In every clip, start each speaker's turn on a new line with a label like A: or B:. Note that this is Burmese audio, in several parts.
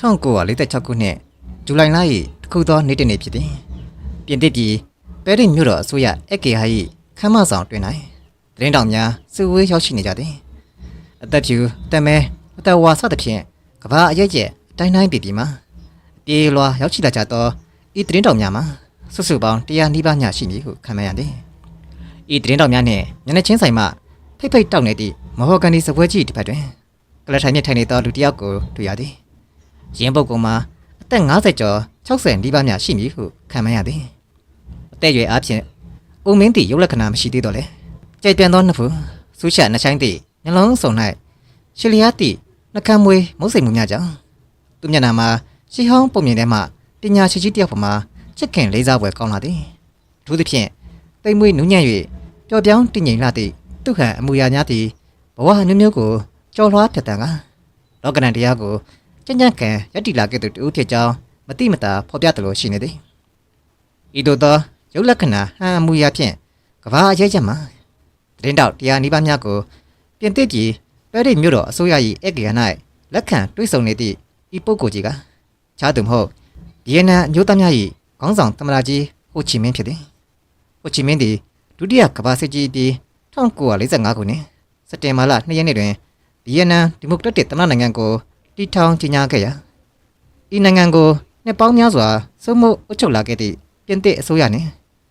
A: 1946ခုနှစ်ဇူလိုင်လ၏တစ်ခုသောနေ့တစ်နေ့ဖြစ်သည်ပြင်သစ်ပြည်ပဲရစ်မြို့တော်အစိုးရအကေဟာ၏ခမ်းမဆောင်တွင်၌သတင်းတောင်များစုဝေးရောက်ရှိနေကြသည်အသက်ဖြူတမဲအသက်ဝါစသဖြင့်ကဘာအရဲ့ကျက်အတိုင်းတိုင်းပြည်ပြည်မှာပြေးလွာရောက်ရှိလာကြသောဤသတင်းတောင်များမှာစုစုပေါင်း100နီးပါးညရှိမည်ဟုခန့်မှန်းရသည်ဤသတင်းတောင်များနှင့်မျက်နှာချင်းဆိုင်မှဖိတ်ဖိတ်တောက်နေသည့်မဟော်ကန်ဒီစပွဲကြီးတစ်ဖက်တွင်ကလထိုင်မြင့်ထိုင်နေသောလူတစ်ယောက်ကိုတွေ့ရသည် ရင်းပုတ်ကုံမှာအသက်50ကျော်60နီးပါးများရှိမည်ဟုခံမှန်းရသည်အသက်အရွယ်အားဖြင့်ဦးမင်းတီရုပ်လက္ခဏာမရှိသေးတော့လေကြိုက်ပြန်သောနှစ်ဖူဆူးချနှချိုင်းတီနှလုံးစုံ၌ရှလျားတီနှကမ်းမွေးမုတ်စိမ်မှုများကြောင့်သူမျက်နှာမှာရှီဟောင်းပုံမြင်ထဲမှပညာရှိကြီးတစ်ယောက်ပေါ်မှာချစ်ခင်လေးစားပွဲကောင်းလာသည်အထူးသဖြင့်တိမ်မွေးနူးညံ့၍ပျော်ပြောင်းတည်ငြိမ်လာသည့်သူဟန်အမူအရာများသည်ဘဝမျိုးမျိုးကိုကြော်လွှားဖြတ်တန်းကလောကနံတရားကို ကြံ့ကြံ့ခံယက်တီလာကဲ့သို့တူဖြစ်ကြောင်းမတိမတာဖော်ပြတယ်လို့ရှိနေသည်ဤသို့သောရုပ်လက္ခဏာဟန်အမူအရာဖြင့်ကဘာအရေးချက်မှာသတင်းတောက်တရားနိဗ္ဗာန်များကိုပြင်သစ်ပြည်ပဲရစ်မြို့တော်အစိုးရ၏ဧကရာ၌လက်ခံတွိဆုံနေသည့်ဤပုဂ္ဂိုလ်ကြီးကခြားသူမဟုတ်ဗီယက်နမ်အမျိုးသားများ၏ခေါင်းဆောင်သမ္မတကြီးဟိုချီမင်းဖြစ်သည်ဟိုချီမင်းသည်ဒုတိယကမ္ဘာစစ်ကြီးပြီး1945ခုနှစ်စက်တင်ဘာလ2ရက်နေ့တွင်ဗီယက်နမ်ဒီမိုကရက်တစ်သမ္မတနိုင်ငံကို တီထောင်ကြီးညာခဲ့ရာဤနိုင်ငံကိုနှစ်ပေါင်းများစွာစုမှုအုပ်ချုပ်လာခဲ့သည့်ပြင်သစ်အစိုးရနှင့်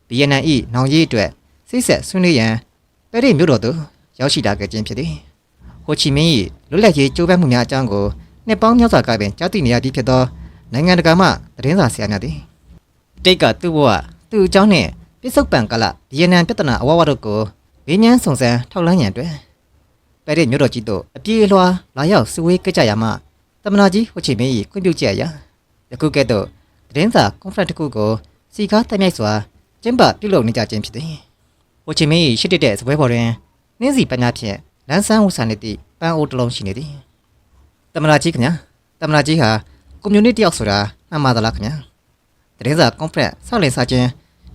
A: ဗီယက်နမ်၏နောင်ရေးအတွက်စိတ်ဆက်ဆွေးနွေးရန်ပဲရစ်မြို့တော်သို့ရောက်ရှိလာခဲ့ခြင်းဖြစ်သည်ဟိုချီမင်း၏လွတ်လပ်ရေးကြိုးပမ်းမှုများအကြောင်းကိုနှစ်ပေါင်းများစွာကပင်ကြားသိနေရသည်ဖြစ်သောနိုင်ငံတကာမှသတင်းစာဆရာများသည်တိတ်ကသူ့ဘဝသူ့အကြောင်းနှင့်ပြစ္ဆုတ်ပံကလဗီယက်နမ်ပြည်ထနာအဝဝတို့ကိုဝင်းញ្ញမ်းစုံစမ်းထောက်လှမ်းရန်အတွက်ပဲတဲ့မြို့တော်ကြီးတို့အပြေးအလွှာလာရောက်စဝေးကြကြရမှ တမနာကြီးဟိုချီမင်းကြီးခွင့်ပြုချက်အရာယခုကဲ့သို့သတင်းစာကွန်ဖရင့်တစ်ခုကိုစီကားတက်မြိုက်စွာကျင်းပပြုလုပ်နေကြခြင်းဖြစ်သည်ဟိုချီမင်းကြီးရှိတဲ့တဲ့စပွဲပေါ်တွင်နှင်းစီပညာဖြင့်လန်းဆန်းဝဆန်နေသည့်ပန်းအိုးတစ်လုံးရှိနေသည်တမနာကြီးခင်ဗျာတမနာကြီးဟာကွန်မြူနတီတယောက်ဆိုတာမှန်ပါသလားခင်ဗျာသတင်းစာကွန်ဖရင့်ဆောက်လင်စားခြင်း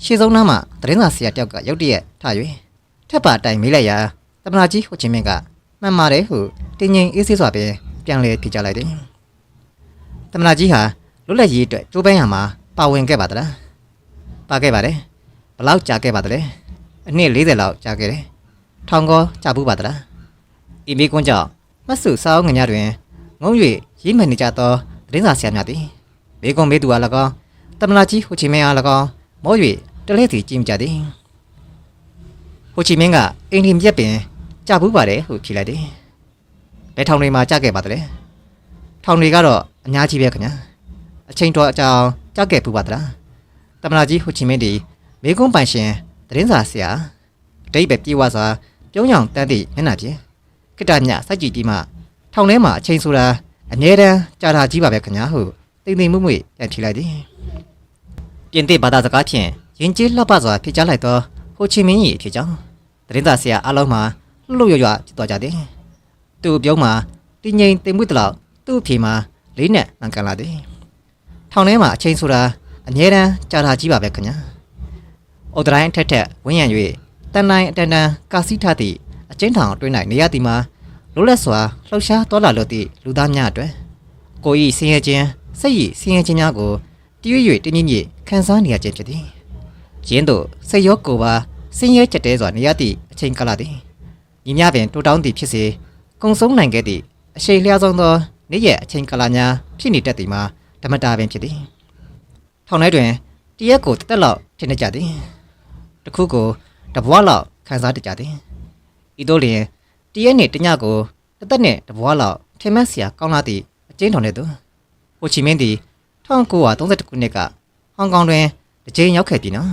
A: ရှေ့ဆုံးနားမှာသတင်းစာဆရာတယောက်ကရုတ်တရက်ထ၍ထပ်ပါတိုင်မေးလိုက်ရာတမနာကြီးဟိုချီမင်းကမှန်ပါတယ်ဟုတင်းငိမ်အေးဆေးစွာပင် ပြန်လည်ဖြေကြလိုက်တယ်။တမနာကြီးဟာလွတ်လပ်ရေးအတွက်ကြိုးပမ်းရမှာပါဝင်ခဲ့ပါသလား။ပါခဲ့ပါတယ်။ဘယ်လောက်ကြာခဲ့ပါသလဲ။အနှစ်40လောက်ကြာခဲ့တယ်။ထောင်ကောကြာဘူးပါသလား။အီမီကွန်းကြောင့်မတ်စုစာအုပ်ငညာတွင်ငုံ၍ရေးမှန်နေကြသောသတင်းစာဆရာများသည်ဘေကွန်ဘေးသူအား၎င်းတမနာကြီးဟိုချီမင်းအား၎င်းမော၍တလဲစီကြည့်မကြသည်ဟိုချီမင်းကအင်ဒီမြက်ပင်ကြဘူးပါတယ်ဟုဖြေလိုက်တယ်။ ဘယ်ထောင်တွေမှာကြခဲ့ပါသလဲ။ထောင်တွေကတော့အများကြီးပဲခင်ဗျာ။အချိန်တော်အကြောင်းကြခဲ့ဘူးပါသလား။တမနာကြီးဟိုချီမင်းဒီမေကွန်းပိုင်ရှင်သတင်းစာဆရာအတိတ်ပဲပြေဝစွာပြုံးရောင်တန်းသည့်မျက်နှာဖြင့်ကိတ္တညစိုက်ကြည့်ပြီးမှထောင်ထဲမှာအချိန်ဆိုတာအမြဲတမ်းကြာတာကြီးပါပဲခင်ဗျာဟုတိမ်တိမ်မွေ့မွေ့ပြန်ဖြေလိုက်တယ်။ပြင်သစ်ဘာသာစကားဖြင့်ယဉ်ကျေးလှပစွာဖြေကြားလိုက်သောဟိုချီမင်းကြီးဖြစ်ကြောင်းသတင်းစာဆရာအားလုံးမှာလှုပ်ရွရွဖြစ်သွားကြတယ်။ သူ့ပြုံးမှာတင်းငိမ်တင်မှုတလောက်သူ့အဖြေမှာလေးနဲ့မှန်ကန်လာတယ်။ထောင်ထဲမှာအချိန်ဆိုတာအငြင်းတန်းကြာတာကြီးပါပဲခင်ဗျာ။အော်ဒရိုင်းထက်ထက်ဝင်းရံ၍တန်တိုင်းအတန်တန်ကာစီထသည့်အချင်းထောင်အတွင်း၌နေရသည်မှာလွတ်လပ်စွာလှုပ်ရှားတော်လာလို့သည့်လူသားများအတွက်ကိုဤဆင်းရဲခြင်းစိတ်ဤဆင်းရဲခြင်းများကိုတရွေ့၍တင်းကြီးကြီးခံစားနေရခြင်းဖြစ်သည်။ရင်းတို့စိတ်ရောကိုယ်ပါဆင်းရဲကြက်တဲစွာနေရသည့်အချိန်ကာလသည်ညီမြပင်တိုးတောင်းသည်ဖြစ်စေ ကုံဆုံးနိုင်ခဲ့သည့်အရှိန်လျားဆုံးသောနေ့ရက်အချိန်ကာလများဖြစ်နေတတ်သည်မှာဓမ္မတာပင်ဖြစ်သည်ထောင်ထဲတွင်တရက်ကိုတစ်သက်လောက်ထင်နေကြသည်တစ်ခုကိုတဘွားလောက်ခံစားတတ်ကြသည်ဤသို့လျင်တရက်နှင့်တညကိုတစ်သက်နှင့်တဘွားလောက်ထင်မှတ်စရာကောင်းလာသည့်အကျဉ်းထောင်ထဲသို့ဟိုချီမင်းသည်1932ခုနှစ်ကဟောင်ကောင်တွင်တစ်ကြိမ်ရောက်ခဲ့ပြီနော်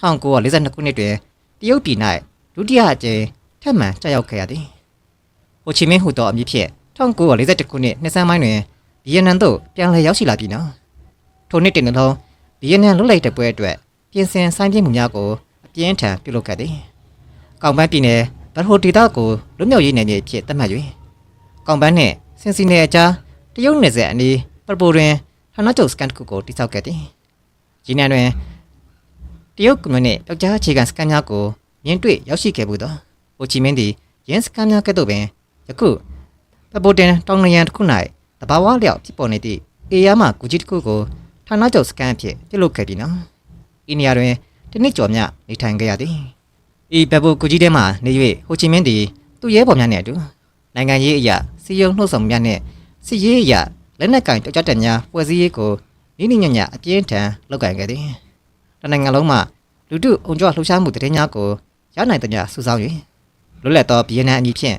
A: 1942ခုနှစ်တွင်တရုတ်ပြည်၌ဒုတိယအကြိမ်ထပ်မံကြောက်ရောက်ခဲ့ရသည်။ဟို ချီမင်းဟူသောအမည်ဖြင့်1941ခုနှစ်နှစ်ဆန်းပိုင်းတွင်ဗီယက်နမ်သို့ပြန်လည်ရောက်ရှိလာပြီနော်။ထိုနှစ်တင်လုံးဗီယက်နမ်လွတ်လပ်တဲ့ပွဲအတွက်ပြင်ဆင်ဆိုင်ပြမှုများကိုအပြင်းထန်ပြုလုပ်ခဲ့သည်။ကောင်ပန်းပြည်နယ်ဗတ်ဟိုဒေတာကိုလွတ်မြောက်ရေးနယ်မြေဖြစ်သတ်မှတ်၍ကောင်ပန်းနှင့်စင်စီနယ်အကြားတရုတ်နယ်စပ်အနီးပပိုတွင်ဌာနချုပ်စကန်တစ်ခုကိုတိစောက်ခဲ့သည်။ဒီနယ်တွင်တရုတ်ကွန်မြူနစ်ပျောက်ကြားအခြေခံစကန်များကိုမြင်တွေ့ရောက်ရှိခဲ့မှုသောဟိုချီမင်းသည်ရင်းစကန်များကဲ့သို့ပင် ယခုပပိုတင်တောင်နရန်တစ်ခု၌တဘာဝလျောက်ဖြစ်ပေါ်နေသည့်အေယားမှကူကြီးတစ်ခုကိုဌာနချုပ်စကန်အဖြစ်ပြုလုပ်ခဲ့ပြီးနော်။ဤနေရာတွင်တစ်နှစ်ကျော်မြနေထိုင်ခဲ့ရသည်။ဤဘက်ဘူကူကြီးထဲမှနေ၍ဟိုချီမင်းသည်သူ့ရဲဘော်များနှင့်အတူနိုင်ငံရေးအရာစီယုံနှုတ်ဆောင်များနှင့်စီရေးအရာလက်နက်ကင်တောက်ကြတက်များဖွဲ့စည်းရေးကိုဤနည်းညံ့ညအပြင်းထန်လုပ်ကင်ခဲ့သည်။တနိုင်ငံလုံးမှလူထုအုံကြွလှူရှားမှုတည်င်းများကိုရနိုင်တဲ့ညစူးစောင်း၍လွတ်လပ်သောဗီယက်နမ်အမည်ဖြင့်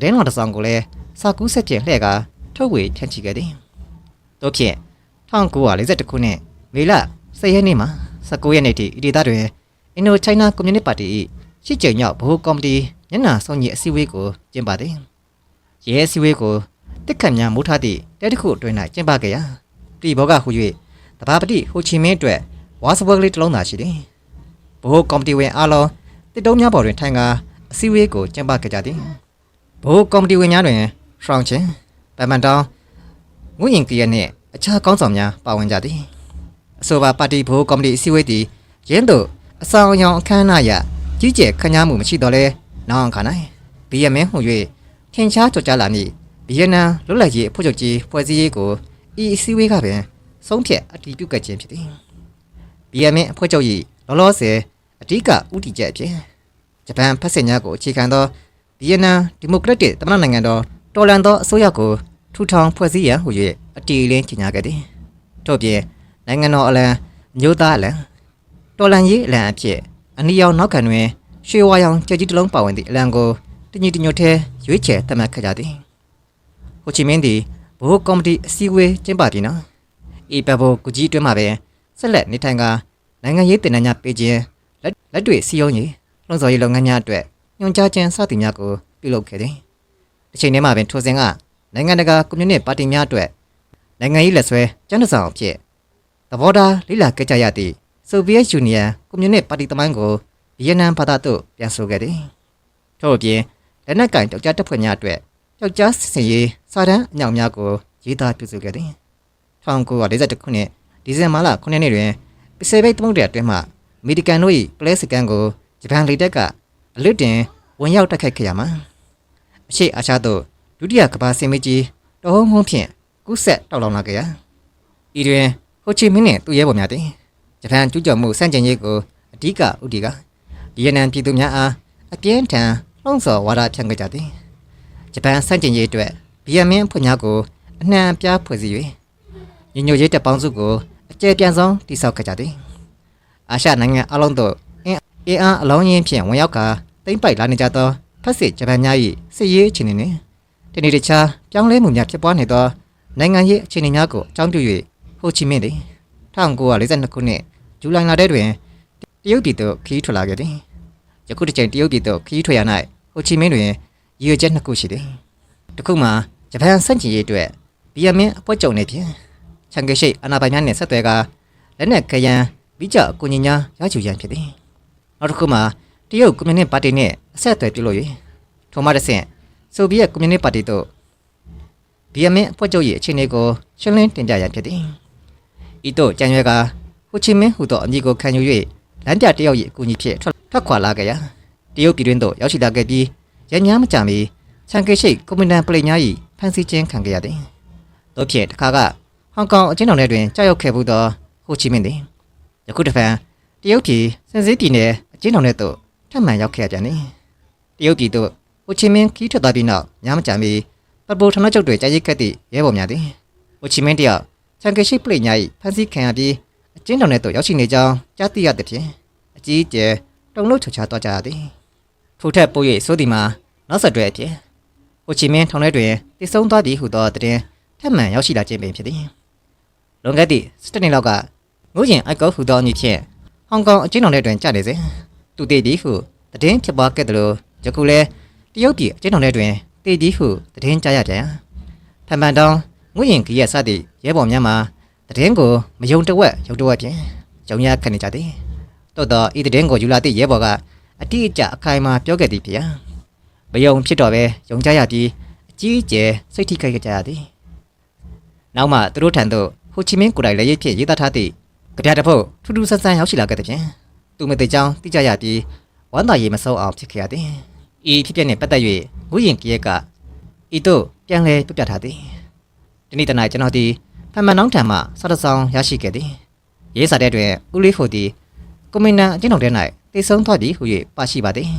A: တည်င်းတော်တစ်ဆောင်ကိုလည်းစာကူးဆက်ဖြင့်လှည့်ကာထုတ်ဝေဖြန့်ချိခဲ့သည်။တို့ဖြင့်1942ခုနှစ်မေလ10ရက်နေ့မှာ19ရက်နေ့ထိဤဒေသတွင်အင်ဒိုချိုင်းနာကွန်မြူနစ်ပါတီ၏ရှစ်ကြိမ်မြောက်ဗဟိုကော်မတီညနာဆောင်ကြီးအစည်းအဝေးကိုကျင်းပသည်။ရဲအစည်းအဝေးကိုတစ်ခတ်များမိုးထားသည့်တဲတစ်ခုအတွင်း၌ကျင်းပခဲ့ရာပြည်ဘောကဟူ၍တဘာပတိဟိုချီမင်းအတွက်ဝါစပွဲကလေးတစ်လုံးသာရှိသည်။ဗဟိုကော်မတီဝင်အားလုံးတစ်တုံးများပေါ်တွင်ထိုင်ကာအစည်းအဝေးကိုကျင်းပခဲ့ကြသည်။ ဗဟိုကော်မတီဝင်များတွင်ရှောင်းချင်းပမန်တောင်းငွေရင်ကရနှင့်အခြားကောင်းဆောင်များပါဝင်ကြသည်အဆိုပါပါတီဘိုးကော်မတီအစည်းအဝေးသည်ရင်းတို့အဆောင်အယောင်အခမ်းအနားရကြီးကျယ်ခမ်းနားမှုမရှိတော့လဲနောက်အခါ၌ဘီယမင်းဟူ၍ထင်ရှားကြော်ကြားလာမည့်ဗီယက်နမ်လွတ်လပ်ရေးအဖွဲ့ချုပ်ကြီးဖွဲ့စည်းရေးကိုဤအစည်းအဝေးကပင်ဆုံးဖြတ်အတည်ပြုခဲ့ခြင်းဖြစ်သည်ဗီယက်မင်းအဖွဲ့ချုပ်၏လောလောဆယ်အဓိကဥတီချက်အဖြစ်ဂျပန်ဖက်စစ်များကိုအခြေခံသော ဗီယက်နမ်ဒီမိုကရက်တစ်သမ္မတနိုင်ငံတော်တော်လန်သောအစိုးရကိုထူထောင်ဖွဲ့စည်းရန်ဟူ၍အတီလင်းကြေညာခဲ့သည်ထို့ပြင်နိုင်ငံတော်အလံမျိုးသားအလံတော်လန်ရေးအလံအဖြစ်အနီရောင်နောက်ခံတွင်ရွှေဝါရောင်ကြက်ကြီးတစ်လုံးပါဝင်သည့်အလံကိုတညီတညွတ်ထဲရွေးချယ်သတ်မှတ်ခဲ့ကြသည်ဟိုချီမင်းသည်ဘိုးကော်မတီအစည်းအဝေးကျင်းပပြီးနော်ဤပဘောကူကြီးအတွင်းမှာပဲဆက်လက်နေထိုင်ကနိုင်ငံရေးတင်နန်းများပေးခြင်းလက်လက်တွေ့စီယုံကြီးလုံစော်ရေးလုပ်ငန်းများအတွက် ညွှန်ကြားခြင်းစသည်များကိုပြုလုပ်ခဲ့သည်တစ်ချိန်တည်းမှာပင်ထိုစဉ်ကနိုင်ငံတကာကွန်မြူနစ်ပါတီများအတွက်နိုင်ငံရေးလက်ဆွဲကျန်းတဆောင်အဖြစ်သဘောထားလိလာကြကြရသည့်ဆိုဗီယက်ယူနီယံကွန်မြူနစ်ပါတီတမိုင်းကိုဗီယက်နမ်ဘာသာသို့ပြန်ဆိုခဲ့သည်ထို့အပြင်လက်နက်ကင်တောက်ကြားတပ်ဖွဲ့များအတွက်တောက်ကြားစစ်စင်ရေးစာတမ်းအညောင်များကိုရေးသားပြုစုခဲ့သည်1942ခုနှစ်ဒီဇင်ဘာလ9ရက်နေ့တွင်ပစိဖိတ်သမုဒ္ဒရာအတွင်းမှအမေရိကန်တို့၏ပလဲစကန်ကိုဂျပန်လေတပ်က အလွတ်တင်ဝင်ရောက်တိုက်ခိုက်ခဲ့ရမှာအရှိအာရှသို့ဒုတိယကမ္ဘာစစ်မကြီးတော်ဟုံးဟုံးဖြင့်ကူးဆက်တောက်လောင်လာခဲ့ရာဤတွင်ဟိုချီမင်းနှင့်သူ့ရဲဘော်များသည်ဂျပန်ကျူးကျော်မှုစန့်ကျင်ရေးကိုအဓိကဥတီကဗီယက်နမ်ပြည်သူများအားအပြင်းထန်လှုံ့ဆော်ဝါဒဖြန့်ခဲ့ကြသည်ဂျပန်စန့်ကျင်ရေးအတွက်ဗီယက်မင်းဖွဲ့များကိုအနှံအပြားဖွဲ့စည်း၍ညီညွတ်ရေးတပ်ပေါင်းစုကိုအကျယ်ပြန့်ဆုံးတည်ဆောက်ခဲ့ကြသည်အာရှနိုင်ငံအလုံးတို့ အင်းအင်းအားအလုံးရင်းဖြင့်ဝင်ရောက်ကာတိမ့်ပိုက်လာနေကြသောဖက်စစ်ဂျပန်များ၏စစ်ရေးအခြေအနေနှင့်တနေ့တခြားပြောင်းလဲမှုများဖြစ်ပွားနေသောနိုင်ငံရေးအခြေအနေများကိုအကြောင်းပြု၍ဟိုချီမင်းသည်1942ခုနှစ်ဇူလိုင်လထဲတွင်တရုတ်ပြည်သို့ခရီးထွက်လာခဲ့သည်ယခုတစ်ချိန်တရုတ်ပြည်သို့ခရီးထွက်ရ၌ဟိုချီမင်းတွင်ရည်ရွယ်ချက်နှစ်ခုရှိသည်တစ်ခုမှာဂျပန်စန့်ကျင်ရေးအတွက်ဗီယက်မင်းအဖွဲ့ချုပ်နေဖြင့်ချန်ကေရှိအနာပိုင်များနှင့်ဆက်သွယ်ကာလက်နက်ကရန်ပြီးကြအကူအညီများရရှိရန်ဖြစ်သည် နောက်တစ်ခုမှာတရုတ်ကွန်မြူနစ်ပါတီနှင့်အဆက်အသွယ်ပြုလုပ်၍ထိုမှတစ်ဆင့်ဆိုဗီယက်ကွန်မြူနစ်ပါတီတို့ဗီယက်မင်းအဖွဲ့ချုပ်၏အခြေအနေကိုရှင်းလင်းတင်ပြရန်ဖြစ်သည်ဤသို့ကြံရွယ်ကဟိုချီမင်းဟူသောအမည်ကိုခံယူ၍လမ်းပြတယောက်၏အကူအညီဖြင့်ထွက်ထွက်ခွာလာခဲ့ရာတရုတ်ပြည်တွင်သို့ရောက်ရှိလာခဲ့ပြီးရန်များမကြမီချန်ကေရှိတ်ကွန်မြူနန်ပလိများ၏ဖန်ဆီးခြင်းခံခဲ့ရသည်တို့ဖြင့်တစ်ခါကဟောင်ကောင်အချင်းတော်ထဲတွင်ကြောက်ရောက်ခဲ့မှုသောဟိုချီမင်းသည်ယခုတစ်ဖန်တရုတ်ပြည်စင်စစ်ပြည်နယ် အချင်းတော်ထဲသို့ထပ်မံရောက်ခဲ့ပြန်သည်တရုတ်ပြည်သို့ဟိုချီမင်းခီးထွက်သွားပြီးနောက်ညမကြမီပတ်ပိုးဌာနချုပ်တွင်ကြာရိတ်ခတ်သည့်ရဲဘော်များသည်ဟိုချီမင်းတယောက်ချန်ကေရှိပလိများ၏ဖန်ဆီးခံရပြီးအချင်းတော်ထဲသို့ရောက်ရှိနေကြောင်းကြားသိရသည်ဖြင့်အကြီးအကျယ်တုံ့လို့ချွချသွားကြရသည်ထို့ထက်ပို၍ဆိုသည်မှာနောက်ဆက်တွဲအဖြစ်ဟိုချီမင်းထောင်ထဲတွင်တည်ဆုံသွားသည်ဟုသောတဲ့ထက်မှန်ရောက်ရှိလာခြင်းပင်ဖြစ်သည်လွန်ခဲ့သည့်စတနှစ်လောက်ကငိုးကျင်အိုက်ကောဟူသောအမည်ဖြင့်ဟောင်ကောင်အချင်းတော်ထဲတွင်ကြာနေစဉ် သူတည်သည်ဟုတည်င်းဖြစ်ပွားခဲ့တယ်လို့ယခုလဲတရုတ်ပြည်အချင်းတော်ထဲတွင်တည်သည်ဟုတည်င်းကြားရပြန်ဖန်ဖန်တောင်းငွေရင်ကြီးရစသည့်ရဲဘော်များမှာတည်င်းကိုမယုံတဝက်ယုံတဝက်ဖြင့်ဂျုံရခတ်နေကြသည်တော်တော်ဤတည်င်းကိုယူလာသည့်ရဲဘော်ကအတိအကျအခိုင်အမာပြောခဲ့သည်ဗျာမယုံဖြစ်တော့ပဲယုံကြရပြီးအကြီးအကျယ်စိတ်ထိခိုက်ကြရသည်နောက်မှသူတို့ထံသို့ဟိုချီမင်းကိုယ်တိုင်လည်းရိပ်ဖြင့်ရေးသားထားသည့်ကြပြတစ်ဖုတ်ထူးထူးဆန်းဆန်းရောက်ရှိလာခဲ့တဲ့ဖြင့် သူမသိကြောင်းသိကြရပြီးဝမ်းသာရေးမစိုးအောင်ဖြစ်ခဲ့ရသည်ဤဖြစ်ပျက်နှင့်ပတ်သက်၍ငွေရင်ကရက်ကဤသို့ပြန်လဲပြပြထားသည်ဒီနေ့တနေ့ကျွန်တော်ဒီဖန်မန်နောင်းထံမှစာတစောင်းရရှိခဲ့သည်ရေးစာတဲ့တွင်ဦးလေးဟိုသည်ကွန်မန်ဒန်အကျဉ်းတော်ထဲ၌တည်ဆုံးသွားသည်ဟု၍ပါရှိပါသည်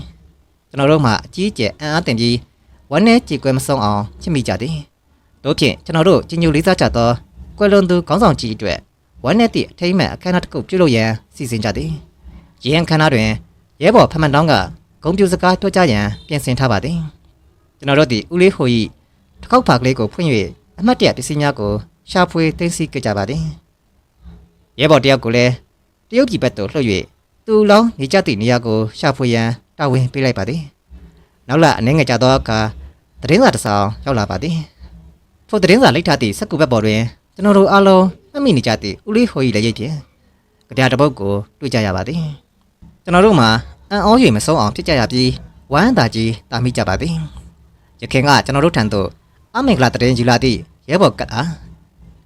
A: ကျွန်တော်တို့မှအကြီးအကျယ်အံ့အားသင့်ပြီးဝမ်းနည်းကြေကွဲမဆုံးအောင်ချစ်မိကြသည်တို့ဖြင့်ကျွန်တော်တို့ကြီးညိုလေးစားကြသောကွယ်လွန်သူခေါင်းဆောင်ကြီးအတွက်ဝမ်းနည်းသည့်အထိမ်းအမှန်အခမ်းအနားတစ်ခုပြုလုပ်ရန်စီစဉ်ကြသည် ရဟန်းခမ်းနားတွင်ရဲဘော်ဖန်မန်တောင်းကဂုံပြူစကားပြောကြရန်ပြင်ဆင်ထားပါသည်ကျွန်တော်တို့သည်ဦးလေးဟို၏တစ်ခေါက်ဖာကလေးကိုဖွင့်၍အမှတ်တရပစ္စည်းများကိုရှာဖွေသိမ်းဆည်းကြပါသည်ရဲဘော်တယောက်ကိုလည်းတရုတ်ပြည်ဘက်သို့လှည့်၍သူလောင်းနေကြသည့်နေရာကိုရှာဖွေရန်တာဝန်ပေးလိုက်ပါသည်နောက်လာအနေငယ်ကြသောအခါသတင်းစာတစ်စောင်ရောက်လာပါသည်ထိုသတင်းစာလိုက်ထားသည့်စက်ကူဘက်ပေါ်တွင်ကျွန်တော်တို့အားလုံးမှတ်မိနေကြသည့်ဦးလေးဟို၏လက်ရိပ်ဖြင့်ကြပြတစ်ပုဒ်ကိုတွေ့ကြရပါသည် ကျွန်တော်တို့မှာအံ့ဩ၍မဆုံးအောင်ဖြစ်ကြရပြီးဝမ်းသာကြီးတာမိကြပါသည်ရခင်ကကျွန်တော်တို့ထံသို့အမင်္ဂလာတရင်ယူလာသည့်ရဲဘော်ကတ်အား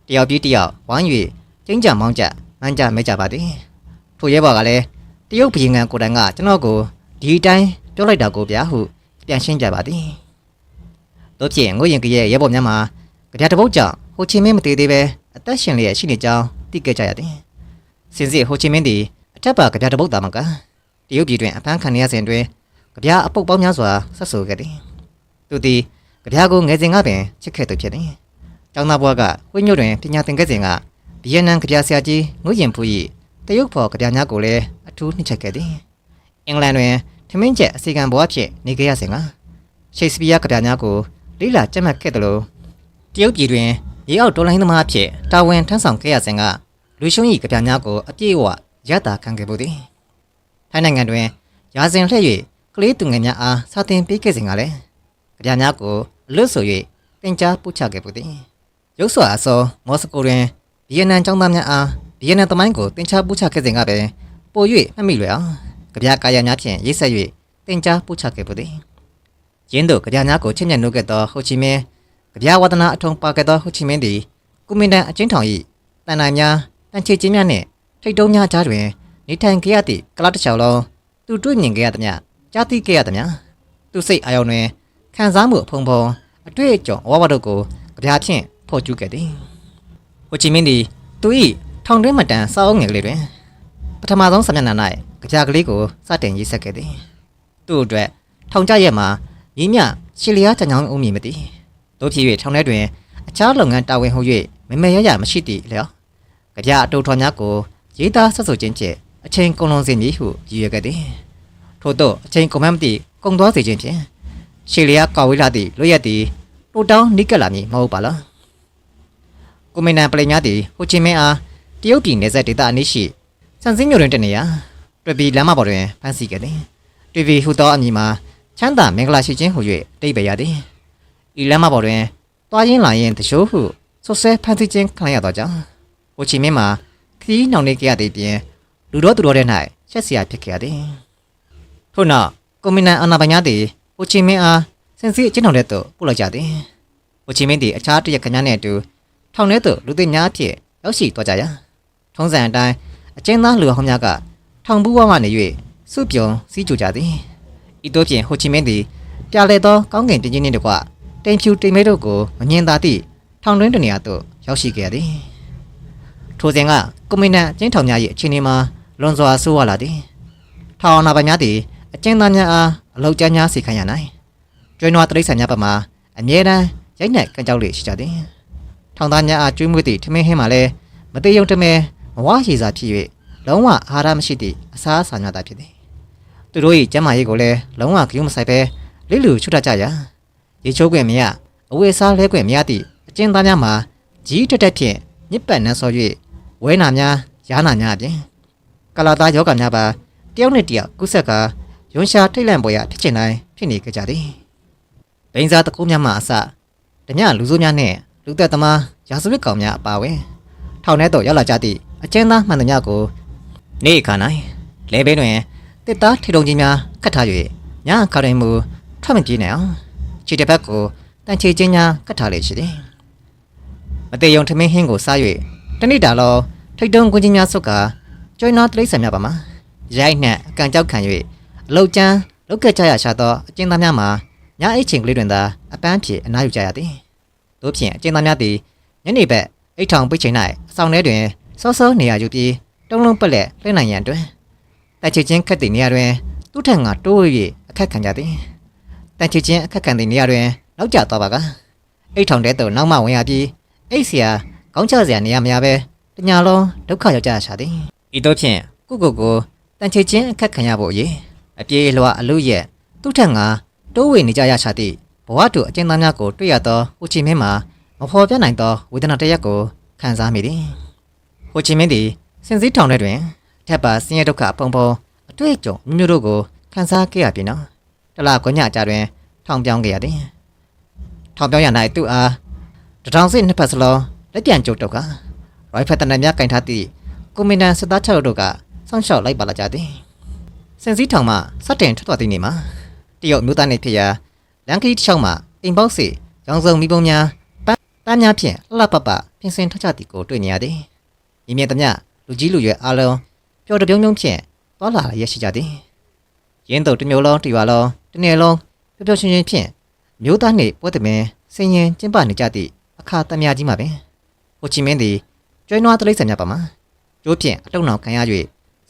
A: တယောက်ပြီးတယောက်ဝမ်း၍ကျင်းကြမောင်းကြမှန်းကြမဲကြပါသည်ထိုရဲဘော်ကလည်းတရုတ်ဘီငံကိုယ်တိုင်ကကျွန်တော်ကိုဒီအတိုင်းပြောလိုက်တာကိုဗျာဟုပြန်ရှင်းကြပါသည်တို့ဖြင့်ငွေရင်ကရဲ့ရဲဘော်များမှာကြပြတစ်ပုဒ်ကြောင့်ဟိုချီမင်းမသေးသေးပဲအသက်ရှင်လျက်ရှိနေကြောင်းသိခဲ့ကြရသည်စင်စစ်ဟိုချီမင်းသည်အထက်ပါကြပြတစ်ပုဒ်တာမက တရုတ်ပြည်တွင်အဖမ်းခံရစဉ်တွင်ကြပြအပုတ်ပေါင်းများစွာဆက်ဆူခဲ့သည်သူသည်ကြပြကိုငယ်စဉ်ကပင်ချစ်ခဲ့သူဖြစ်သည်ကျောင်းသားဘွားကဝိညို့တွင်ပညာသင်ခဲ့စဉ်ကဗီယက်နမ်ကြပြဆရာကြီးငွေရင်ဖူ၏တရုတ်ဖော်ကြပြများကိုလည်းအထူးနှိမ့်ချက်ခဲ့သည်အင်္ဂလန်တွင်ထမင်းချက်အစီကံဘွားဖြစ်နေခဲ့ရစဉ်ကရှိတ်စပီးယားကြပြများကိုလေးလာကြက်မှတ်ခဲ့တယ်လို့တရုတ်ပြည်တွင်ရေအောက်တော်လိုင်းသမားဖြစ်တာဝန်ထမ်းဆောင်ခဲ့ရစဉ်ကလူရှုံး၏ကြပြများကိုအပြည့်အဝရတာခံခဲ့မှုသည် ထိုင်းနိုင်ငံတွင်ရာဇင်လှည့်၍ကလေးသူငယ်များအားစာသင်ပေးခဲ့စဉ်ကလည်းကြပြများကိုအလွတ်ဆို၍သင်ကြားပို့ချခဲ့ပူသည်ရုပ်စွာအစောမော်စကိုတွင်ဗီယက်နမ်ကျောင်းသားများအားဗီယက်နမ်သမိုင်းကိုသင်ကြားပို့ချခဲ့စဉ်ကပင်ပို၍မှတ်မိလွယ်အောင်ကြပြကာယများဖြင့်ရိတ်ဆက်၍သင်ကြားပို့ချခဲ့ပူသည်ရင်းတို့ကြပြများကိုချစ်မြတ်နိုးခဲ့သောဟိုချီမင်းကြပြဝဒနာအထုံပါခဲ့သောဟိုချီမင်းသည်ကုမင်တန်အချင်းထောင်၏တန်တိုင်းများတန်ချေချင်းများနှင့်ထိတ်တုံးများကြားတွင် နေထိုင်ခဲ့ရသည့်ကလပ်တစ်ချောင်းလုံးသူတွေ့မြင်ခဲ့ရသည်များကြားသိခဲ့ရသည်များသူစိတ်အာရုံတွင်ခံစားမှုအဖုံဖုံအတွေ့အကြုံအဝဝတို့ကိုကြပြဖြင့်ဖော်ကျူးခဲ့သည်ဟိုချီမင်းသည်သူ၏ထောင်တွင်းမတန်စာအုပ်ငယ်ကလေးတွင်ပထမဆုံးစာမျက်နှာ၌ကြပြကလေးကိုစတင်ရေးဆက်ခဲ့သည်သူ့အတွက်ထောင်ကျရက်မှာရင်းမြရှီလျားချောင်းဦးမည်မသိတို့ဖြစ်၍ထောင်ထဲတွင်အခြားလုပ်ငန်းတာဝန်ဟု၍မမေရရမရှိသည့်လျော်ကြပြအတူထော်များကိုရေးသားဆက်ဆိုခြင်းဖြင့် အချိန်ကုန်လွန်စေမည်ဟုရည်ရွယ်ခဲ့သည်ထို့သောအချိန်ကုန်မှမသိကုန်သွားစေခြင်းဖြင့်ရှီလျားကောက်ဝေးလာသည့်လွတ်ရက်သည်တိုတောင်းနိကက်လာမည်မဟုတ်ပါလားကိုမင်နန်ပလိများသည်ဟိုချီမင်းအားတရုတ်ပြည်နယ်စပ်ဒေသအနည်းရှိစံစင်းမြို့တွင်တနေရာတွေ့ပြီးလမ်းမပေါ်တွင်ဖမ်းဆီးခဲ့သည်တွေ့ပြီးဟူသောအမည်မှာချမ်းသာမင်္ဂလာရှိခြင်းဟု၍အတိတ်ပဲရသည်ဤလမ်းမပေါ်တွင်တွားရင်းလာရင်တရှိုးဟုဆွဆဲဖမ်းဆီးခြင်းခံရသောကြောင့်ဟိုချီမင်းမှာခီးနှောင်နေကြရသည့်ပြင် လူတော်သူတော်တဲ့၌ရှက်စရာဖြစ်ခဲ့ရသည်ထို့နောက်ကွန်မြူနန်အာဏာပိုင်များသည်ဟိုချီမင်းအားစင်စီအချင်းထောင်ထဲသို့ပို့လိုက်ကြသည်ဟိုချီမင်းသည်အခြားတရက်ခဏနှင့်အတူထောင်ထဲသို့လူသိများအဖြစ်ရောက်ရှိသွားကြရာထုံးစံအတိုင်းအကျဉ်းသားလူဟောင်းများကထောင်ဘူးဝမှနေ၍စုပြုံစည်းကြကြသည်ဤသို့ဖြင့်ဟိုချီမင်းသည်ပြလဲသောကောင်းကင်တင်ကြီးနှင့်တကွတိမ်ဖြူတိမ်မဲတို့ကိုမမြင်သာသည့်ထောင်တွင်းတနေရာသို့ရောက်ရှိခဲ့ရသည်ထိုစဉ်ကကွန်မြူနန်အကျဉ်းထောင်များ၏အခြေအနေမှာ လွန်စွာဆိုးဝါးလာသည်ထောင်နာပိုင်များသည်အကျဉ်းသားများအားအလောက်ကျန်းများစေခိုင်းရနိုင်ကျွေးနွားတရိษံများပမာအမြဲတမ်းရိုက်နှက်ကကြောက်လေရှိကြသည်ထောင်သားများအားကျွေးမွေးသည့်ထမင်းဟင်းမှာလည်းမသေးယုံတမဲမဝရှိစာဖြစ်၍လုံးဝအာဟာရမရှိသည့်အစားအစာများသာဖြစ်သည်သူတို့၏ကျန်းမာရေးကိုလည်းလုံးဝကြုံမဆိုင်ပဲလိလူချွတ်တတ်ကြရာရေချိုးခွင့်မရအဝေစားလဲခွင့်မရသည့်အကျဉ်းသားများမှာကြီးတက်တက်ဖြင့်ညစ်ပတ်နှံဆော်၍ဝဲနာများရားနာများအပြင် ကလာသားယောဂများပါတယောက်နဲ့တယောက်ကုဆက်ကရွန်ရှာထိတ်လန့်ပေါ်ရထစ်ချင်တိုင်းဖြစ်နေကြကြသည်ဒိန်စာတကူများမှအစဓမြလူဆိုးများနှင့်လူသက်သမားရာဇဝတ်ကောင်များအပါဝင်ထောင်ထဲသို့ရောက်လာကြသည့်အကျဉ်းသားမှန်သမျှကိုနေ့ခါ၌လဲဘေးတွင်တစ်သားထိတုံကြီးများခတ်ထား၍ညခါရင်မူထွက်မပြေးနိုင်အောင်ခြေတစ်ဖက်ကိုတန်ချေချင်းများကတ်ထားလေရှိသည်မတေယုံထမင်းဟင်းကိုစား၍တနေ့တာလောထိတ်တုံးကွင်းချင်းများဆုတ်ကာ ကျွင်းတော်တိရစ္ဆာန်များပါမှာရိုက်နှက်အကန့်ကြောက်ခံ၍အလုတ်ကျန်းလုတ်ခက်ကြရရှာသောအကျဉ်းသားများမှာညအိတ်ချိန်ကလေးတွင်သာအပန်းဖြေအနားယူကြရသည်တို့ဖြင့်အကျဉ်းသားများသည်ညနေဘက်အိတ်ထောင်ပိတ်ချိန်၌အဆောင်ထဲတွင်စောစောနေရယူပြီးတုံးလုံးပက်လက်လှည့်နိုင်ရန်တွင်တိုက်ချချင်းခက်သည့်နေရာတွင်သူ့ထံကတိုး၍အခက်ခံကြသည်တိုက်ချချင်းအခက်ခံသည့်နေရာတွင်နောက်ကျသွားပါကအိတ်ထောင်ထဲသို့နောက်မှဝင်ရပြီးအိတ်ဆရာကောင်းချစရာနေရာမရပဲတညာလုံးဒုက္ခရောက်ကြရရှာသည် ဤသို့ဖြင့်ကုကုကိုတန်ချေချင်းအခက်ခံရဖို့အရေးအပြေးလွှာအလူရဲ့သူ့ထက်ငါတိုးဝေနေကြရရှာသည့်ဘဝတူအကျဉ်းသားများကိုတွေ့ရသောဟိုချီမင်းမှာမဖော်ပြနိုင်သောဝေဒနာတစ်ရပ်ကိုခံစားမိသည်ဟိုချီမင်းသည်စင်စည်းထောင်ထဲတွင်ထက်ပါဆင်းရဲဒုက္ခပုံပုံအတွေ့အကြုံမျိုးမျိုးတို့ကိုခံစားခဲ့ရပြီနော်တလားခွညကြတွင် ထောင်ပြောင်းခဲ့ရသည်ထောင်ပြောင်းရ၌သူ့အားတထောင်စစ်နှစ်ဖက်စလုံးလက်ပြန်ကျုပ်တော့ကရိုက်ဖက်တနက်များကင်ထားသည့် ကွန်မန်ဒန်စစ်သား၆တို့ကစောင့်ရှောက်လိုက်ပါလာကြသည်စင်စည်းထောင်မှစတင်ထွက်သွားသည့်နေ့မှာတရုတ်မျိုးသားနေဖြစ်ရာလန်ကီတစ်ချောင်းမှာအိမ်ပေါက်စီရောင်စုံမိပုံများပန်းပန်းများဖြင့်လှလှပပပြင်ဆင်ထားကြသည်ကိုတွေ့နေရသည်။ဤမြင်သမျှလူကြီးလူရွယ်အားလုံးပျော်တပြုံးပြုံးဖြင့်သွားလာရရှိကြသည်။ရင်းတို့တစ်မျိုးလုံးတစ်ရွာလုံးတစ်နယ်လုံးပျော်ပျော်ရွှင်ရွှင်ဖြင့်မျိုးသားနှင့်ပွဲသမင်ဆင်ရင်ကျင်းပနေကြသည့်အခါသမ ्या ကြီးမှာပင်ဟိုချီမင်းသည်ကျွဲနွားတလိမ့်ဆန်များပါမှာ ကျိုးဖြင့်အတုံနောက်ခံရ၍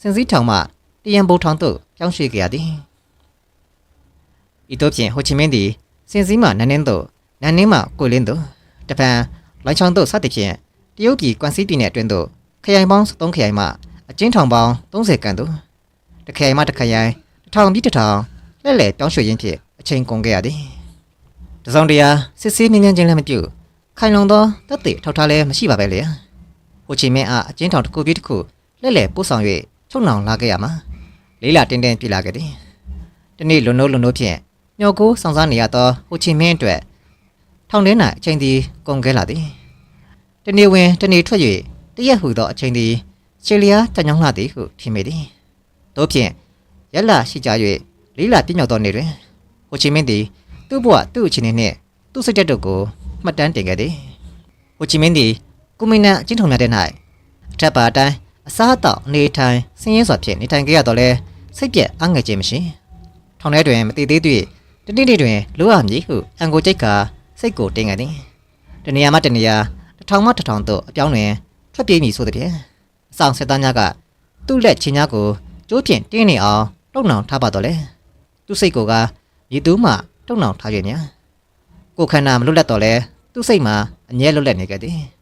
A: စင်စည်းထောင်မှတရံဘုံထောင်သို့ပြောင်းရွှေ့ကြရသည်။ဤသို့ဖြင့်ဟိုချီမင်းသည်စင်စည်းမှနန်းနှင်းသို့နန်းနှင်းမှကိုယ်လင်းသို့တပံလိုင်းချောင်းသို့စသည်ဖြင့်တရုတ်ပြည်ကွမ်စီပြည်နယ်အတွင်းသို့ခရိုင်ပေါင်း3ခရိုင်မှအကျဉ်းထောင်ပေါင်း30ကန်သို့တစ်ခရိုင်မှတစ်ခရိုင်တစ်ထောင်ပြီးတစ်ထောင်လှည့်လည်ပြောင်းရွှေ့ရင်းဖြင့်အချိန်ကုန်ခဲ့ရသည်။တစုံတရာစစ်ဆေးမြင်းမြန်းချင်းလည်းမပြုခိုင်လုံသောတပ်တွေထောက်ထားလည်းမရှိပါပဲလေ။ ဟိုချီမင်းအားအကျဉ်းထောင်တစ်ခုပြီးတစ်ခုလှည့်လည်ပို့ဆောင်၍ချုပ်နှောင်လာခဲ့ရမှာလေးလာတင်းတင်းပြလာခဲ့သည်။ဒီနေ့လွန်နိုးလွန်နိုးဖြင့်မျော်ကိုဆောင်စားနေရသောဟိုချီမင်းအတွက်ထောင်ထဲ၌အချိန်သည်ကုန်ခဲ့လာသည်။တနေ့ဝင်တနေ့ထွက်၍တရက်ဟူသောအချိန်သည်ချေလျာတညောင်းလှသည်ဟုထင်မိသည်။တို့ဖြင့်ရက်လရှိကြ၍လေးလာပြည့်မြောက်သောနေ့တွင်ဟိုချီမင်းသည်သူ့ဘဝသူ့အချိန်နှင့်သူ့စိတ်ဓာတ်တို့ကိုမှတ်တမ်းတင်ခဲ့သည်။ဟိုချီမင်းသည် ကုမင်းနံအချင်းထုံများတဲ့၌အထက်ပါအတိုင်းအစားအသောက်အနေထိုင်ဆင်းရဲစွာဖြင့်နေထိုင်ခဲ့ရတော့လဲစိတ်ပြက်အငဲ့ခြင်းမရှိ။ထောင်ထဲတွင်မတည်သေးသည့်တနေ့နေ့တွင်လိုအပ်မည်ဟုအန်ကိုကြိတ်ကစိတ်ကိုတင်ခဲ့သည်။တနေရာမှတနေရာတစ်ထောင်မှတစ်ထောင်သို့အပြောင်းတွင်ထွက်ပြေးမည်ဆိုသည်ဖြင့်အဆောင်ဆက်သားများကသူ့လက်ချင်းများကိုကျိုးဖြင့်တင်းနေအောင်တုံနှောင်ထားပါတော့လေ။သူ့စိတ်ကိုကရည်သူမှတုံနှောင်ထား၍များကိုယ်ခန္ဓာမလွတ်လပ်တော့လဲသူ့စိတ်မှာအငြဲလွတ်လပ်နေခဲ့သည်။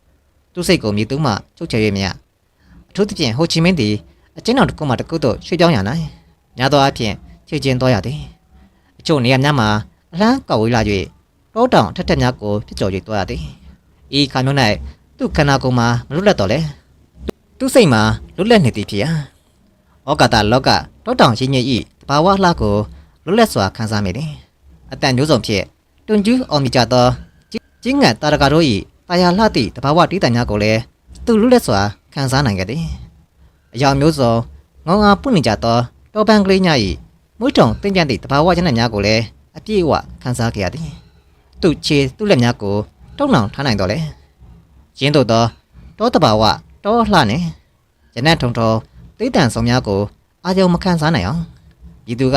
A: သူ့စိတ်ကိုမြည်သူမှချုပ်ချယ်၍မြအထူးသဖြင့်ဟိုချီမင်းသည်အကျဉ်းတော်တစ်ခုမှတစ်ခုသို့ရွှေ့ပြောင်းရနိုင်။ညာသောအဖြစ်ခြေချင်းတော်ရသည်။အချို့နေရာများမှာအလန်းကောက်ဝေးလာ၍တောတောင်ထက်ထက်များကိုပြစ်ကြော်၍တော်ရသည်။ဤခါမျိုး၌သူ့ခန္ဓာကိုယ်မှာမလွတ်လပ်တော့လဲ။သူ့စိတ်မှာလွတ်လပ်နေသည်ဖြစ်ရာ။ဩကာသလောကတောတောင်ရင်းညစ်ဤတဘာဝအလှကိုလွတ်လပ်စွာခံစားမိသည်။အတန်မျိုးစုံဖြင့်တွန်ကျူးအောင်မြကြသောကျင်းငတ်တာရကတို့၏ တာယာလှသည့်တဘာဝတီးတန်များကိုလည်းသူလွတ်လပ်စွာခံစားနိုင်ခဲ့သည်။အရာမျိုးစုံငေါငါပုနေကြသောတောပန်းကလေးများ၏မွေးတုံတင်ကြသည့်တဘာဝကျန်တဲ့များကိုလည်းအပြည့်အဝခံစားခဲ့ရသည်။သူ့ခြေသူ့လက်များကိုတုံနှောင်ထားနိုင်တော့လေ။ရင်းတို့သောတောတဘာဝတောလှနှင့်ရနတ်ထုံထုံတိတ်တန်ဆောင်များကိုအာယုံမခံစားနိုင်အောင်ဤသူက